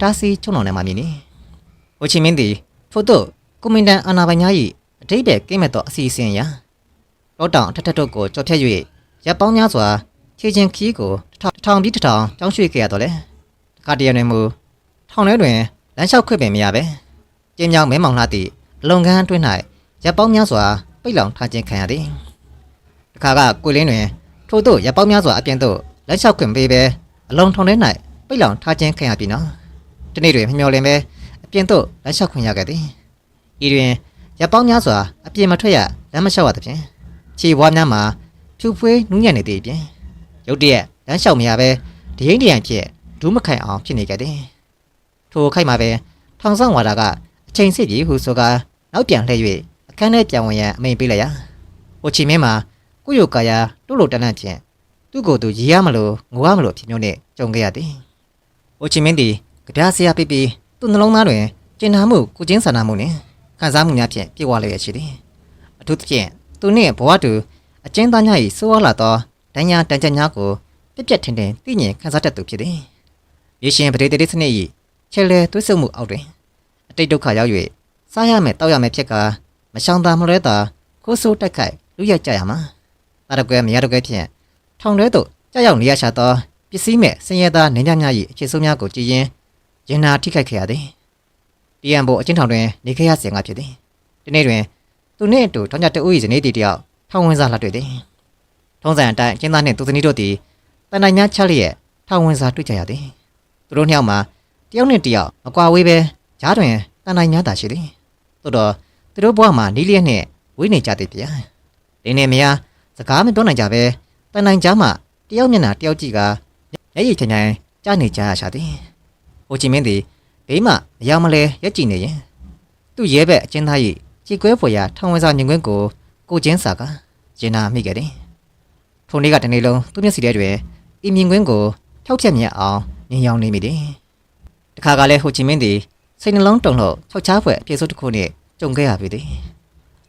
A: တားဆီးချုံနှောင်နေမှမြင်နေ။ဟိုချီမင်းသည်ထို့သို့ကွန်မန်ဒန်အာနာပိုင်များ၏ အထိပ္ပယ်ကိမဲ့သောအစီအစဉ်အရာတောတောင်အထက်ထက်တို့ကိုကြော်ဖြတ်၍ရပ်ပေါင်းများစွာခြေချင်းခီးကိုတစ်ထောင်ပြီးတစ်ထောင်တောင်းရွှေ့ခဲ့ရတော့လေတခါတရံတွင်မူထောင်ထဲတွင်လမ်းလျှောက်ခွင့်ပင်မရပဲကျင်းမြောင်မဲမောင်လှသည့်အလုံကန်းအတွင်း၌ရပ်ပေါင်းများစွာပိတ်လောင်ထားခြင်းခံရသည်တခါကကိုလင်းတွင်ထို့သို့ရပ်ပေါင်းများစွာအပြင်သို့လမ်းလျှောက်ခွင့်ပေးပဲအလုံထောင်ထဲ၌ပိတ်လောင်ထားခြင်းခံရပြီနော်ဒီနေ့တွင်မမျော်လင့်ပဲအပြင်သို့လမ်းလျှောက်ခွင့်ရခဲ့သည်ဤတွင် ရပ်ပေါင်းများစွာအပြင်မထွက်ရလမ်းမလျှောက်ရသဖြင့်ခြေဘွားများမှာဖြူဖွေးနူးညံ့နေသေးပြင်ရုတ်တရက်လမ်းလျှောက်မရပဲဒရင်ဒရန်ဖြစ်ဒူးမခိုင်အောင်ဖြစ်နေကြတယ်ထိုခိုက်မှာပဲထောင်ဆောင်ဝါဒကအချိန်စစ်ပြေဟုဆိုကာနောက်ပြန်လှည့်၍အခန်းထဲပြန်ဝင်ရန်အမိန်ပေးလိုက်ရာဟိုချီမင်းမှာကိုယိုကာယာတို့လိုတန်းတန်းဖြင့်သူ့ကိုယ်သူရည်ရမလို့ငိုရမလို့ဖြစ်မျိုးနဲ့ကြုံခဲ့ရသည်ဟိုချီမင်းသည်ကြဒါဆရာပြပြသူ့နှလုံးသားတွင်ကျင်နာမှုကိုချင်းဆန္ဒမှုနှင့် ခံစားမှုများဖြင့်ပြည့်ဝလျက်ရှိသည်အထူးသဖြင့်သူနှင့်ဘဝတူအကျဉ်းသားများ၏ဆိုးဝါးလာသောဒဏ်ရာတန်ကြများကိုပြက်ပြက်ထင်ထင်သိမြင်ခံစားတတ်သူဖြစ်သည်ရေရှင်ပရိသေတိစနစ်၏ချဲလဲသွေးဆုပ်မှုအောက်တွင်အတိတ်ဒုက္ခရောက်၍စားရမယ်တောက်ရမယ်ဖြစ်ကာမရှောင်သာမလွဲသာခိုးဆိုးတက်ခိုက်လူရက်ကြရမှာတာရကွဲမရတကွဲဖြင့်ထောင်ထဲသို့ကြောက်ရောက်နေရရှာသောပစ္စည်းမဲ့ဆင်းရဲသားနေကြများ၏အခြေဆိုးများကိုကြည်ရင်ရင်နာထိခိုက်ခဲ့ရသည် တီယံဘိုအချင်းထောင်တွင်နေခဲ့ရစဉ်ကဖြစ်သည်ဒီနေ့တွင်သူနှင့်အတူထောင်ကြတဦး၏ဇနီးတီတယောက်ထောင်ဝင်စားလှတွေ့သည်ထုံးစံအတိုင်းအကျဉ်းသားနှင့်သူဇနီးတို့သည်တန်တိုင်များချလျက်ထောင်ဝင်စားတွေ့ကြရသည်သူတို့နှစ်ယောက်မှာတယောက်နှင့်တယောက်မကွာဝေးပဲဂျားတွင်တန်တိုင်များသာရှိသည်သို့တော့သူတို့ဘဝမှာနီးလျက်နှင့်ဝေးနေကြသည်ဗျာဒီနေ့မယားစကားမပြောနိုင်ကြပဲတန်တိုင်ကြားမှာတယောက်မျက်နှာတယောက်ကြည့်ကမျက်ရည်ချင်ချင်ကြားနေကြရရှာသည်ဟိုချီမင်းသည် ဘေးမှမရောက်မလဲရက်ကြည့်နေရင်သူ့ရဲဘက်အကျဉ်းသား၏ကြေကွဲဖွယ်ရာထောင်ဝင်စာညင်ခွင်းကိုကိုချင်းစာကရင်နာမိခဲ့တယ်ထိုနေ့ကတနေ့လုံးသူ့မျက်စီထဲတွင်ဤမြင်ကွင်းကိုထောက်ချက်မြတ်အောင်မြင်ရောက်နေမိတယ်တခါကလည်းဟိုချီမင်းသည်စိတ်နှလုံးတုန်လှုပ်ခြောက်ချားဖွယ်အဖြစ်ဆိုးတစ်ခုနှင့်ကြုံခဲ့ရပြီသည်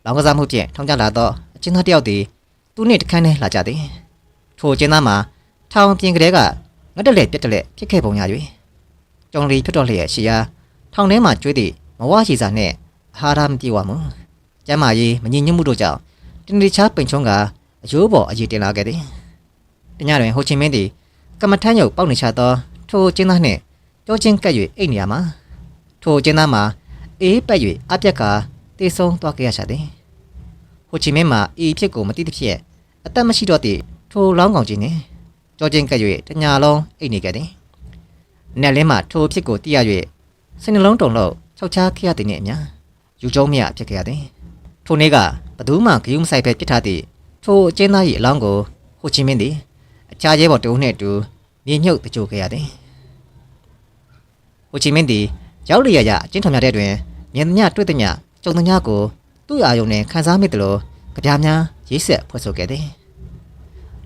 A: လောင်ကစားမှုဖြင့်ထောင်ကျလာသောအကျဉ်းသားတစ်ယောက်သည်သူနှင့်တခန်းထဲလာကြသည်ထိုအကျဉ်းသားမှာထောင်ပြင်ကလေးကငတ်တလက်ပြက်တလက်ဖြစ်ခဲ့ပုံရ၍ ကြုံလီဖြစ်တော်လျက်ရှိရာထောင်ထဲမှကျွေးသည့်မဝရှိစာနှင့်အာဟာရမပြေဝမှုကျမ်းမာရေးမငြိမ်ညွတ်မှုတို့ကြောင့်တင်ရီချာပိန်ချုံကအယိုးပေါ်အကြီးတင်လာခဲ့သည်တညတွင်ဟိုချင်းမင်းသည်ကမ္မထမ်းရုပ်ပေါက်နေချသောထိုအကျဉ်းသားနှင့်ကြောချင်းကပ်၍အိတ်နေရမှာထိုအကျဉ်းသားမှာအေးပက်၍အပြက်ကတေဆုံးသွားခဲ့ရချသည်ဟိုချင်းမင်းမှာဤဖြစ်ကိုမတိသဖြင့်အသက်မရှိတော့သည့်ထိုလောင်းကောင်ကြီးနှင့်ကြောချင်းကပ်၍တညာလုံးအိတ်နေခဲ့သည် နက်လင်းမှထိုဖြစ်ကိုတိရ၍စိတ်နှလုံးတုန်လို့ခြောက်ချားခဲ့ရသည်နှင့်အမျှယူကျုံးမြဖြစ်ခဲ့ရသည်ထိုနေ့ကဘသူမှဂယုမဆိုင်ပဲပြစ်ထားသည့်ထိုအကျဉ်းသား၏အလောင်းကိုဟိုချင်းမင်းသည်အခြားရဲဘော်တုံးနှင့်အတူမြေမြုပ်တကြိုခဲ့ရသည်ဟိုချင်းမင်းသည်ရောက်လျက်ရအကျဉ်းထောင်များတဲ့တွင်မြင်သမျှတွေ့သမျှကြုံသမျှကိုသူ့အာယုံနှင့်ခန်းစားမိသလိုကြပြားများရေးဆက်ဖွဲ့ဆိုခဲ့သည်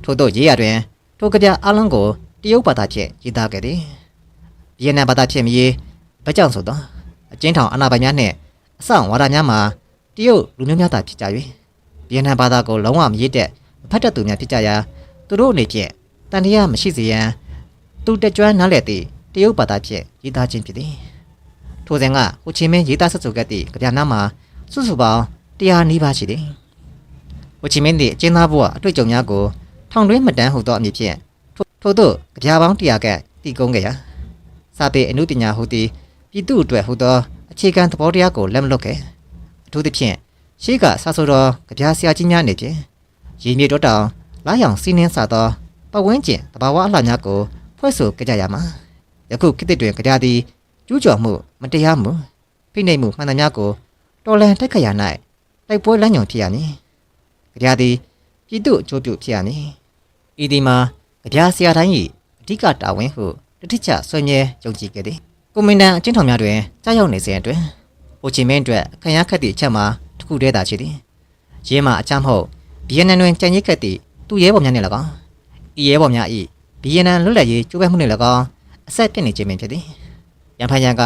A: ထို့သောရေးရတွင်ထိုကြပြားအလုံးကိုတရုတ်ဘာသာဖြင့်ရေးသားခဲ့သည် ဗီယက်နမ်ဘာသာဖြင့်မရေးဘာကြောင့်ဆိုတော့အကျဉ်းထောင်အနာပိုင်များနှင့်အဆောင်ဝါဒများမှာတရုတ်လူမျိုးများသာဖြစ်ကြ၍ဗီယက်နမ်ဘာသာကိုလုံးဝမရေးတဲ့မဖတ်တတ်သူများဖြစ်ကြရာသူတို့အနေဖြင့်တန်တရားမရှိစေရန်သူတကြွနားလည်သည့်တရုတ်ဘာသာဖြင့်ရေးသားခြင်းဖြစ်သည်ထိုစဉ်ကဟိုချီမင်းရေးသားဆက်ဆိုခဲ့သည့်ကြပြနာမှာစုစုပေါင်းတရားနီးပါးရှိသည်ဟိုချီမင်းသည်အကျဉ်းသားဘဝအတွေ့အကြုံများကိုထောင်တွင်းမတန်းဟုသောအမည်ဖြင့်ထို့သို့ကြပြပေါင်းတရားကတည်ကုန်းခဲ့ရာ စာပေအမှုပညာဟူသည်ပြည်သူအတွက်ဟူသောအခြေခံသဘောတရားကိုလက်မလွတ်ခဲ့အထူးသဖြင့်ရှေးကဆာဆိုတော်ကြပြဆရာကြီးများအနေဖြင့်ရည်မြေတော်တောင်လာရောင်စီးနှင်းစသောပတ်ဝန်းကျင်တဘာဝအလှများကိုဖွဲ့ဆိုကြကြရမှာယခုခေတ်တွင်ကြပြသည်ကျူးကျော်မှုမတရားမှုဖိနှိပ်မှုမှန်သမျှကိုတော်လန်တက်ခရ၌တိုက်ပွဲလမ်းညွန်ဖြစ်ရမည်ကြပြသည်ပြည်သူအကျိုးပြုဖြစ်ရမည်ဤဒီမှာကြပြဆရာတိုင်း၏အဓိကတာဝန်ဟု တတိချဆွေးမြဲယုံကြည်ခဲ့သည်ကွန်မန်ဒန်အချင်းထောင်များတွင်ကြားရောက်နေစဉ်အတွင်းဟိုချီမင်းအတွက်ခံရခက်သည့်အချက်မှာတစ်ခုတည်းသာရှိသည်ရင်းမှာအချမ်းမဟုတ်ဗီယက်နမ်တွင်ကြံရစ်ခက်သည့်သူ့ရဲဘော်များနှင့်၎င်းဤရဲဘော်များ၏ဗီယက်နမ်လွတ်လပ်ရေးကြိုးပမ်းမှုနှင့်၎င်းအဆက်ပြစ်နေခြင်းပင်ဖြစ်သည်ရန်ဖန်ရန်က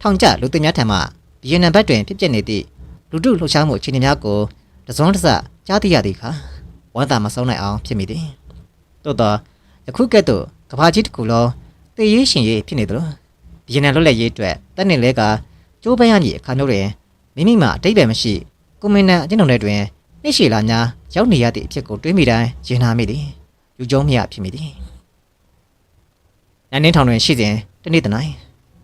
A: ထောင်ကျလူသူများထံမှဗီယက်နမ်ဘက်တွင်ဖြစ်ပျက်နေသည့်လူထုလှုပ်ရှားမှုအခြေအနေများကိုတစုံတစ်စကြားသိရသည့်အခါဝမ်းသာမဆုံးနိုင်အောင်ဖြစ်မိသည်သို့သောယခုကဲ့သို့ကဘာကြီးတစ်ခုလုံး တည်ရေးရှင်ရေးဖြစ်နေသလိုဗီယက်နမ်လွတ်လပ်ရေးအတွက်တက်နေလဲကကျိုးပန်းရမည်အခါမျိုးတွင်မိမိမှာအတိတ်ပဲမရှိကွန်မန်ဒန်အကျဉ်းတော်တွေတွင်နှိရှိလာများရောက်နေရသည့်အဖြစ်ကိုတွေးမိတိုင်းရင်နာမိသည်ယူကျုံမြဖြစ်မိသည်နန်းနှင်းထောင်တွင်ရှိစဉ်တနေ့တနိုင်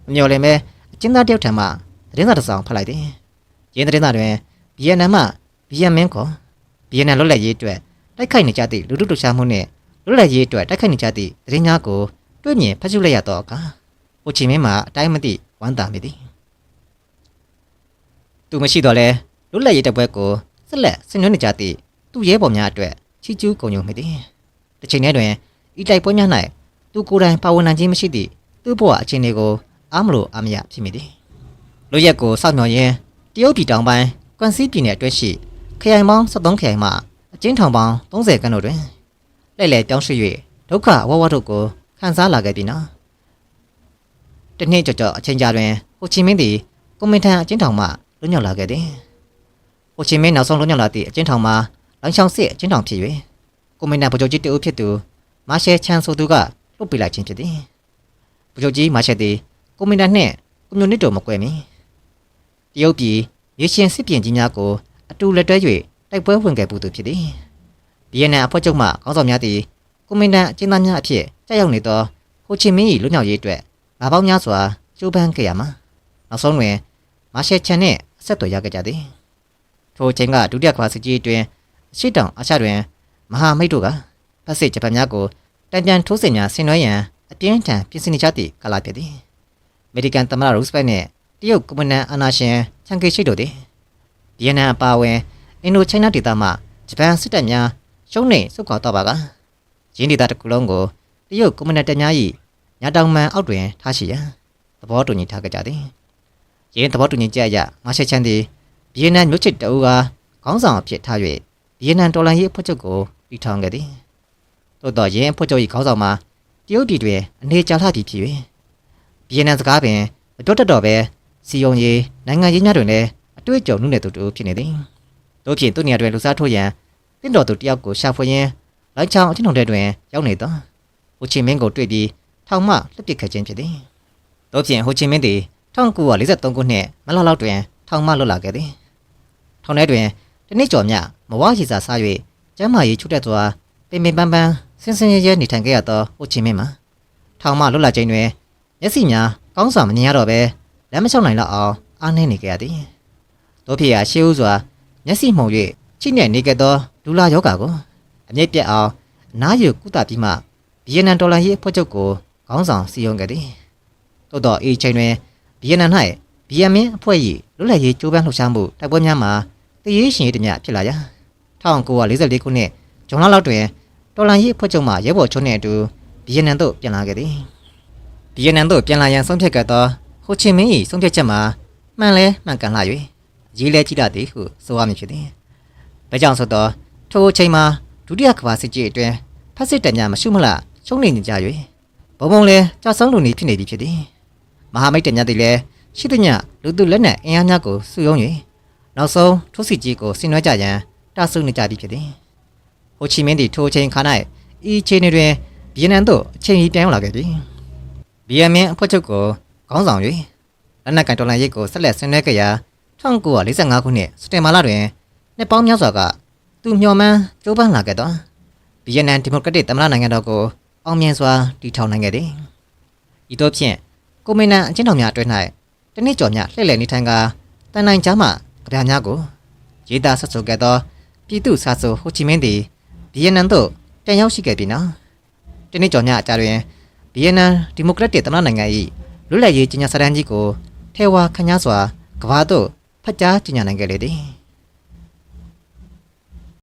A: မမျော်လင့်ပဲအကျဉ်းသားတယောက်ထံမှသတင်းစာတစ်စောင်ဖတ်လိုက်သည်ရင်းသတင်းစာတွင်ဗီယက်နမ်မှဗီယက်မင်းကိုဗီယက်နမ်လွတ်လပ်ရေးအတွက်တိုက်ခိုက်နေကြသည့်လူထုလှုပ်ရှားမှုနှင့်လွတ်လပ်ရေးအတွက်တိုက်ခိုက်နေကြသည့်သတင်းများကို တွေ့မြင်ဖတ်ရှုလိုက်ရသောအခါဟိုချီမင်းမှာအတိုင်းမသိဝမ်းသာမိသည်သူမရှိတော့လဲလွတ်လပ်ရေးတပ်ပွဲကိုဆက်လက်ဆင်နွှဲနေကြသည့်သူရဲဘော်များအတွက်ချီးကျူးဂုဏ်ယူမိသည်တစ်ချိန်တည်းတွင်ဤတိုက်ပွဲများ၌သူကိုယ်တိုင်ပါဝင်နိုင်ခြင်းမရှိသည့်သူ့ဘဝအခြေအနေကိုအားမလို့အားမရဖြစ်မိသည်လူရက်ကိုစောင့်မျှော်ရင်းတရုတ်ပြည်တောင်ပိုင်းကွမ်စီပြည်နယ်အတွင်းရှိခရိုင်ပေါင်း73ခရိုင်မှအကျဉ်းထောင်ပေါင်း30ခန်းတို့တွင်လှည့်လည်ပြောင်းရွှေ့၍ဒုက္ခအဝဝတို့ကို ခံစားလာခဲ့သည်နော်တနေ့ကြော်ကြော်အချိန်ကြာတွင်ဟိုချီမင်းသည်ကွန်မင်ထန်အကျဉ်းထောင်မှလွတ်မြောက်လာခဲ့သည်ဟိုချီမင်းနောက်ဆုံးလွတ်မြောက်လာသည့်အကျဉ်းထောင်မှာလောင်ချောင်စစ်အကျဉ်းထောင်ဖြစ်၍ကွန်မင်ထန်ဗိုလ်ချုပ်ကြီးတဦးဖြစ်သူမာရှယ်ချန်ဆိုသူကလွတ်ပေးလိုက်ခြင်းဖြစ်သည်ဗိုလ်ချုပ်ကြီးမာရှယ်သည်ကွန်မင်ထန်နှင့်ကွန်မြူနစ်တို့မကွဲမီတရုတ်ပြည်ရေရှင်စစ်ပြင်ကြီးများကိုအတူလက်တွဲ၍တိုက်ပွဲဝင်ခဲ့ပူသူဖြစ်သည်ဗီယက်နမ်အဖွဲ့ချုပ်မှခေါင်းဆောင်များသည် ကွန်မန်ဒန်အကျဉ်းသားများအဖြစ်တက်ရောက်နေသောဟိုချီမင်း၏လွတ်မြောက်ရေးအတွက်ငါးပေါင်းများစွာကြိုးပမ်းခဲ့ရမှာနောက်ဆုံးတွင်မာရှယ်ချန်နှင့်အဆက်အသွယ်ရခဲ့ကြသည်ထိုအချိန်ကဒုတိယကမ္ဘာစစ်ကြီးအတွင်းအရှိတောင်အာရှတွင်မဟာမိတ်တို့ကဖက်စစ်ဂျပန်များကိုတန်ပြန်ထိုးစစ်များဆင်နွှဲရန်အပြင်းထန်ပြင်ဆင်နေကြသည့်ကာလဖြစ်သည်အမေရိကန်သမ္မတရိုးစပက်နှင့်တရုတ်ကွန်မြူနစ်အာဏာရှင်ချန်ကေရှိတို့သည်ဗီယက်နမ်အပါအဝင်အင်ဒိုချိုင်းနာဒေသမှဂျပန်စစ်တပ်များရှုံးနေဆုတ်ခွာတော့ပါက ရင်းဒေသတစ်ခုလုံးကိုတရုတ်ကွန်မြူနစ်တပ်များ၏ညာတောင်မှန်အောက်တွင်ထားရှိရန်သဘောတူညီထားကြသည်ရင်းသဘောတူညီချက်အရမာရှယ်ချန်သည်ဗီယက်နမ်မြို့ချစ်တအူကခေါင်းဆောင်အဖြစ်ထား၍ဗီယက်နမ်တော်လှန်ရေးအဖွဲ့ချုပ်ကိုတည်ထောင်ခဲ့သည်သို့တော်ရင်းအဖွဲ့ချုပ်၏ခေါင်းဆောင်မှာတရုတ်ပြည်တွင်အနေကြာလှသည်ဖြစ်၍ဗီယက်နမ်စကားပင်မတော်တတ်တော့ပဲစီယုံရေးနိုင်ငံရေးများတွင်လည်းအတွေ့အကြုံနှုတ်နယ်သူတို့ဖြစ်နေသည်တို့ဖြင့်သူနေရာတွင်လူစားထိုးရန်တင့်တော်သူတယောက်ကိုရှာဖွေရင်း လိုက်ချောင်းအချင်းတော်တဲ့တွင်ရောက်နေသောဟိုချီမင်းကိုတွေ့ပြီးထောင်မှလှစ်ပစ်ခဲ့ခြင်းဖြစ်သည်တို့ဖြင့်ဟိုချီမင်းသည်1943ခုနှစ်မလလောက်တွင်ထောင်မှလွတ်လာခဲ့သည်ထောင်ထဲတွင်တနစ်ကျော်မြမဝရီစာစား၍ကျမ်းမာရေးချုပ်တက်စွာပင်ပင်ပန်းပန်းဆင်းဆင်းရဲရဲနေထိုင်ခဲ့ရသောဟိုချီမင်းမှာထောင်မှလွတ်လာခြင်းတွင်မျက်စိများကောင်းစွာမမြင်ရတော့ဘဲလက်မလျှောက်နိုင်တော့အောင်အားနှင်းနေကြရသည်တို့ဖြစ်ရာရှေးဦးစွာမျက်စိမှုံ၍ချိနဲ့နေခဲ့သောဒူလာယောဂါကို အမြင့်ပြတ်အောင်အနားယူကုသပြီးမှဗီယက်နမ်ဒေါ်လာရေးအဖွဲ့ချုပ်ကိုခေါင်းဆောင်စီယုံခဲ့သည်သို့တော့အေချိန်တွင်ဗီယက်နမ်၌ဗီယက်မင်းအဖွဲ့၏လွတ်လပ်ရေးကြိုးပမ်းလှုပ်ရှားမှုတိုက်ပွဲများမှာတည်ရေးရှင်ရေးတမျှဖြစ်လာရာ1944ခုနှစ်ဇွန်လလောက်တွင်ဒေါ်လာရေးအဖွဲ့ချုပ်မှရဲဘော်ချုံးနှင့်အတူဗီယက်နမ်သို့ပြန်လာခဲ့သည်ဗီယက်နမ်သို့ပြန်လာရန်ဆုံးဖြတ်ခဲ့သောဟိုချီမင်း၏ဆုံးဖြတ်ချက်မှာမှန်လဲမှန်ကန်လာ၍ရေးလဲကြည့်တတ်သည်ဟုဆိုရမည်ဖြစ်သည်။ဒါကြောင့်ဆိုတော့ထိုအချိန်မှာ ဒုတိယကမ္ဘာစစ်ကြီးအတွင်းဖက်စစ်တပ်များမရှုမလားရှုံးနေကြ၍ဘုံဘုံလဲကြောက်ဆုံးလူနေဖြစ်နေပြီဖြစ်သည်။မဟာမိတ်တပ်များသည်လည်းရှိသမျှလူသူလက်နက်အင်အားများကိုစုယုံ၍နောက်ဆုံးထိုးစစ်ကြီးကိုဆင်နွှဲကြရန်တဆုနေကြသည်ဖြစ်သည်။ဟိုချီမင်းသည်ထိုအချိန်ခါ၌ဤအချိန်တွင်ဗီယက်နမ်သို့အချိန်ကြီးပြန်ရောက်လာခဲ့သည်။ဗီယက်မင်းအဖွဲ့ချုပ်ကိုခေါင်းဆောင်၍လက်နက်ကန်တော်လှန်ရေးကိုဆက်လက်ဆင်နွှဲခဲ့ရာ1945ခုနှစ်စက်တင်ဘာလတွင်နှစ်ပေါင်းများစွာက သူမျှော်မှန်းကြိုးပမ်းလာခဲ့သောဗီယက်နမ်ဒီမိုကရက်တစ်သမ္မတနိုင်ငံတော်ကိုအောင်မြင်စွာတည်ထောင်နိုင်ခဲ့သည်။ဤသို့ဖြင့်ကိုမင်နန်အချင်းတော်များအတွင်း၌တနစ်ကျော်များလှည့်လည်နေထိုင်ကာတန်နိုင်ကြားမှကြပြများကိုရေးသားဆက်ဆိုခဲ့သောပြည်သူစာဆိုဟိုချီမင်းသည်ဗီယက်နမ်သို့တန်ရောက်ရှိခဲ့ပြီနော်။တနစ်ကျော်များအကြတွင်ဗီယက်နမ်ဒီမိုကရက်တစ်သမ္မတနိုင်ငံ၏လွတ်လပ်ရေးကြီးညာစာတမ်းကြီးကိုထဲဝါခန့်ညားစွာကမ္ဘာသို့ဖတ်ကြားကြေညာနိုင်ခဲ့လေသည်။